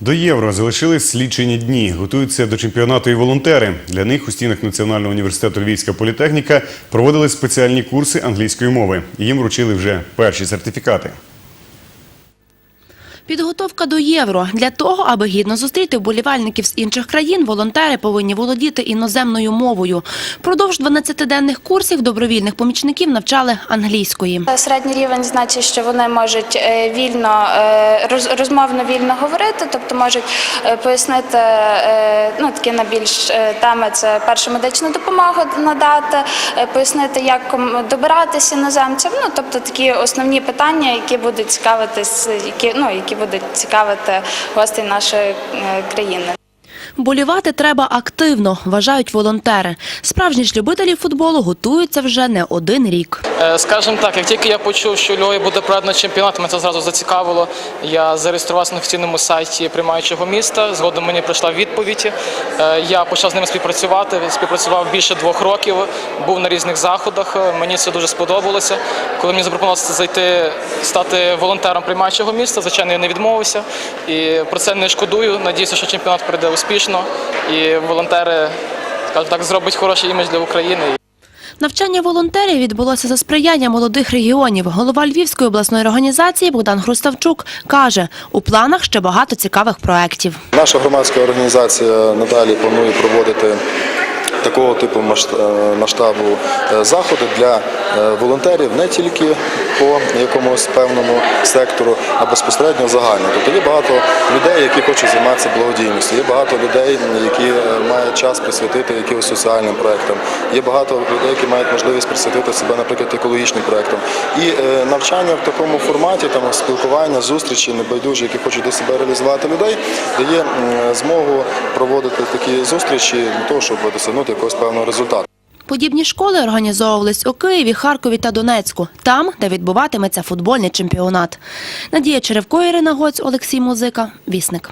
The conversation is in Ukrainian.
До євро залишились слідчені дні. Готуються до чемпіонату і волонтери. Для них у стінах Національного університету Львівська політехніка проводили спеціальні курси англійської мови. Їм вручили вже перші сертифікати. Підготовка до євро. Для того, аби гідно зустріти вболівальників з інших країн, волонтери повинні володіти іноземною мовою. Продовж 12-денних курсів добровільних помічників навчали англійської. Середній рівень значить, що вони можуть е, вільно е, розмовно вільно говорити, тобто можуть е, пояснити ну такі на більш теми це першу медичну допомогу надати, пояснити, як добиратися іноземцям. Ну тобто такі основні питання, які будуть цікавитись, які ну які будуть цікавити гостей нашої е, країни. Вболівати треба активно, вважають волонтери. Справжні ж любителі футболу готуються вже не один рік. Е, Скажімо так, як тільки я почув, що Львові буде проведено чемпіонат, мене це зразу зацікавило. Я зареєструвався на офіційному сайті приймаючого міста. Згодом мені прийшла відповідь. Е, Я почав з ними співпрацювати. Співпрацював більше двох років, був на різних заходах. Е, Мені це дуже сподобалося. Коли мені запропонувалося зайти, стати волонтером приймаючого міста, звичайно, я не відмовився. І про це не шкодую. Надіюся, що чемпіонат пройде успішно. І волонтери, скажімо так, зроблять хороший імідж для України. Навчання волонтерів відбулося за сприяння молодих регіонів. Голова Львівської обласної організації Богдан Хруставчук каже, у планах ще багато цікавих проєктів. Наша громадська організація надалі планує проводити такого типу е, масштабу е, заходи для е, волонтерів не тільки по якомусь певному сектору, а безпосередньо загально. Тобто є багато людей, які хочуть займатися благодійністю, є багато людей, які мають час присвятити якимось соціальним проектам. Є багато людей, які мають можливість присвятити себе, наприклад, екологічним проектам. І навчання в такому форматі, там спілкування, зустрічі, небайдужі, які хочуть до себе реалізувати людей, дає змогу проводити такі зустрічі для того, щоб досягнути якогось певного результату. Подібні школи організовувались у Києві, Харкові та Донецьку, там, де відбуватиметься футбольний чемпіонат. Надія Черевко, Ірина Гоць, Олексій Музика, Вісник.